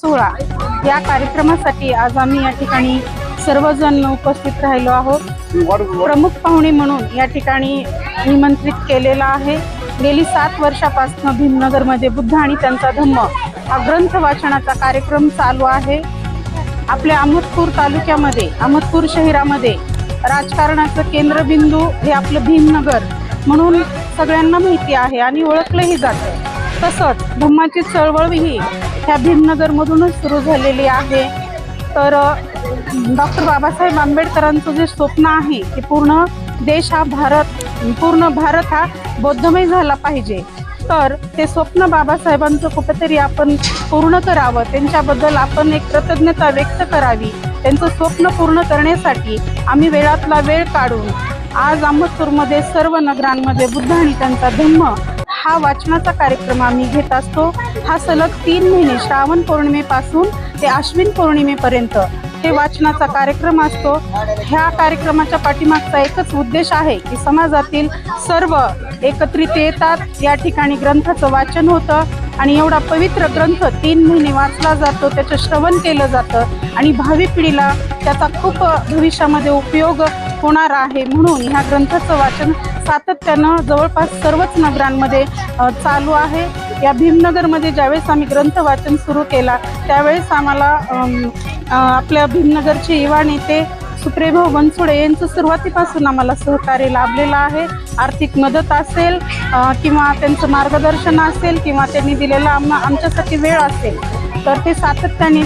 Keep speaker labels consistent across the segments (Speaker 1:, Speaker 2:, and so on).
Speaker 1: सोहळा. या कार्यक्रमासाठी आज आम्ही या ठिकाणी सर्वजण उपस्थित राहिलो आहोत. प्रमुख पाहुणे म्हणून या ठिकाणी निमंत्रित केलेला आहे. गेली सात वर्षापासून भीमनगरमध्ये बुद्ध आणि त्यांचा धम्म हा ग्रंथ वाचनाचा कार्यक्रम चालू आहे. आपल्या अहमदपूर तालुक्यामध्ये अहमदपूर शहरामध्ये राजकारणाचं केंद्रबिंदू हे आपलं भीमनगर म्हणून सगळ्यांना माहिती आहे आणि ओळखलंही जातं. तसंच धम्माची चळवळ ही ह्या भीमनगरमधूनच सुरू झालेली आहे. तर डॉक्टर बाबासाहेब आंबेडकरांचं जे स्वप्न आहे की पूर्ण देश हा भारत पूर्ण भारत हा बौद्धमय झाला पाहिजे. तर ते स्वप्न बाबासाहेबांचं कुठेतरी आपण पूर्ण करावं. त्यांच्याबद्दल आपण एक कृतज्ञता व्यक्त करावी. त्यांचं स्वप्न पूर्ण करण्यासाठी आम्ही वेळातला वेळ काढून आज अहमदपूरमध्ये सर्व नगरांमध्ये बुद्ध आणि त्यांचा धम्म हा वाचनाचा कार्यक्रम आम्ही घेत असतो. हा सलग तीन महिने श्रावण पौर्णिमेपासून ते आश्विन पौर्णिमेपर्यंत हे वाचनाचा कार्यक्रम असतो. ह्या कार्यक्रमाच्या पाठीमागचा एकच उद्देश आहे की समाजातील सर्व एकत्रित येतात. या ठिकाणी ग्रंथाचं वाचन होतं आणि एवढा पवित्र ग्रंथ तीन महिने वाचला जातो त्याचं श्रवण केलं जातं आणि भावी पिढीला त्याचा खूप भविष्यामध्ये उपयोग होणार आहे म्हणून ह्या ग्रंथाचं वाचन सातत्यानं जवळपास सर्वच नगरांमध्ये चालू आहे. या भीमनगरमध्ये ज्यावेळेस आम्ही ग्रंथ वाचन सुरू केला त्यावेळेस आम्हाला आपल्या भीमनगरचे युवा नेते सुप्रेभाऊ बनसोडे यांचं सुरुवातीपासून आम्हाला सहकार्य लाभलेलं आहे. आर्थिक मदत असेल किंवा त्यांचं मार्गदर्शन असेल किंवा त्यांनी दिलेला आम आमच्यासाठी वेळ असेल तर ते सातत्याने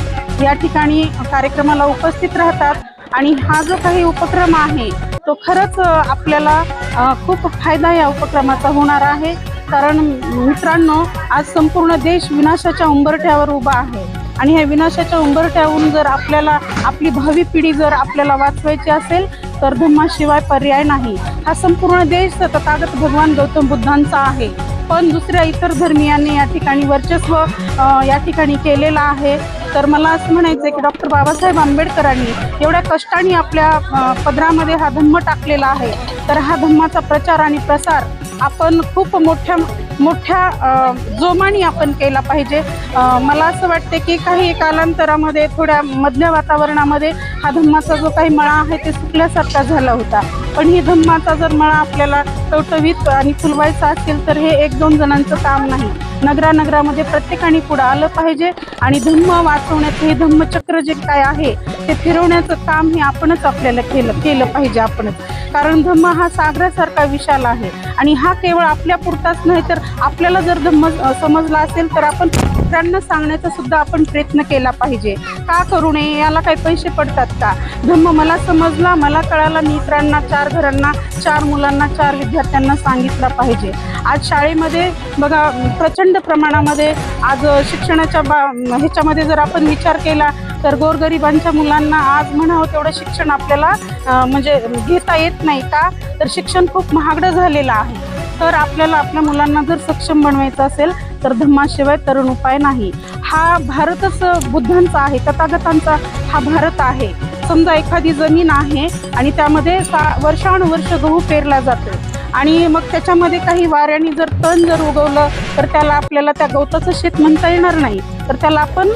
Speaker 1: या ठिकाणी कार्यक्रमाला उपस्थित राहतात. आणि हा जो काही उपक्रम आहे तो खरंच आपल्याला खूप फायदा या उपक्रमाचा होणार आहे. कारण मित्रांनो आज संपूर्ण देश विनाशाच्या उंबरठ्यावर उभा आहे. आणि ह्या विनाशाच्या उंबरठ्याहून जर आपल्याला आपली भावी पिढी जर आपल्याला वाचवायची असेल तर धम्माशिवाय पर्याय नाही. हा संपूर्ण देश तथागत भगवान गौतम बुद्धांचा आहे. पण दुसऱ्या इतर धर्मियांनी या ठिकाणी वर्चस्व या ठिकाणी केलेलं आहे. तर मला असं म्हणायचं आहे की डॉक्टर बाबासाहेब आंबेडकरांनी एवढ्या कष्टाने आपल्या पदरामध्ये हा धम्म टाकलेला आहे. तर हा धम्माचा प्रचार आणि प्रसार आपण खूप मोठ्या मोठ्या जोमाने आपण केला पाहिजे. मला असं वाटते की काही कालांतरामध्ये थोड्या मधल्या वातावरणामध्ये हा धम्माचा जो काही मळा आहे ते सुकल्यासारखा झाला होता. पण ही धम्माचा जर मळा आपल्याला टवटवीत आणि फुलवायचा असेल तर हे एक दोन जणांचं काम नाही. नगरानगरामध्ये प्रत्येकाने पुढं आलं पाहिजे आणि धम्म वाचवण्याचं हे धम्मचक्र जे काय आहे ते फिरवण्याचं काम हे आपणच आपल्याला केलं केलं पाहिजे आपणच. कारण धम्म हा सागरासारखा विशाल आहे आणि हा केवळ आपल्या पुरताच नाही तर आपल्याला जर धम्म समजला असेल तर आपण इतरांना सांगण्याचा सुद्धा आपण प्रयत्न केला पाहिजे. का करू नये? याला काही पैसे पडतात का? धम्म मला समजला मला कळाला मी इतरांना चार घरांना चार मुलांना चार विद्यार्थ्यांना सांगितला पाहिजे. आज शाळेमध्ये बघा प्रचंड प्रमाणामध्ये आज शिक्षणाच्या बा ह्याच्यामध्ये जर आपण विचार केला तर गोरगरिबांच्या मुलांना आज म्हणावं तेवढं शिक्षण आपल्याला म्हणजे घेता येत नाही का? तर शिक्षण खूप महागडं झालेलं आहे. तर आपल्याला आपल्या मुलांना जर सक्षम बनवायचं असेल तर धम्माशिवाय तरुण उपाय नाही. हा भारतच बुद्धांचा आहे तथागतांचा हा भारत आहे. समजा एखादी जमीन आहे आणि त्यामध्ये सा वर्षानुवर्ष गहू पेरला जातो. आणि मग त्याच्यामध्ये काही वाऱ्याने जर तण जर उगवलं तर त्याला आपल्याला त्या गवताचं शेत म्हणता येणार नाही. तर त्याला आपण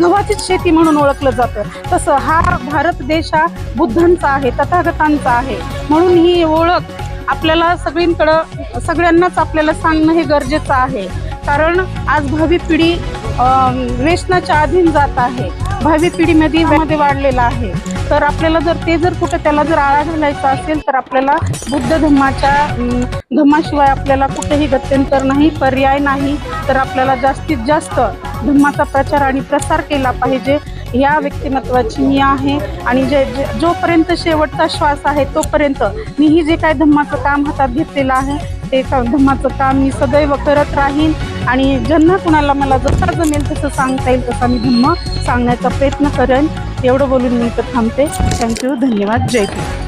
Speaker 1: गव्हाचीच शेती म्हणून ओळखलं जातं. तसं हा भारत देश हा बुद्धांचा आहे तथागतांचा आहे. म्हणून ही ओळख आपल्याला सगळींकडं सगळ्यांनाच आपल्याला सांगणं हे गरजेचं आहे. कारण आज भावी पिढी वेशनाच्या अधीन जात आहे. भावी पिढीमध्ये मध्ये वाढलेला आहे. तर आपल्याला जर ते जर कुठं त्याला जर आळा घालायचा असेल तर आपल्याला बुद्ध धम्माच्या धम्माशिवाय आपल्याला कुठेही गत्यंतर नाही पर्याय नाही. तर आपल्याला जास्तीत जास्त धम्माचा प्रचार आणि प्रसार केला पाहिजे या व्यक्तिमत्वाची मी आहे. आणि जे जे- जोपर्यंत शेवटचा श्वास आहे तोपर्यंत मीही जे काय धम्माचं काम हातात घेतलेलं आहे ते धम्माचं काम मी सदैव करत राहीन. आणि ज्यांना कुणाला मला जसा जमेल तसं सांगता येईल तसा मी धम्म सांगण्याचा प्रयत्न करेन. एवढं बोलून मी इथं थांबते. थँक्यू धन्यवाद. जय हिंद.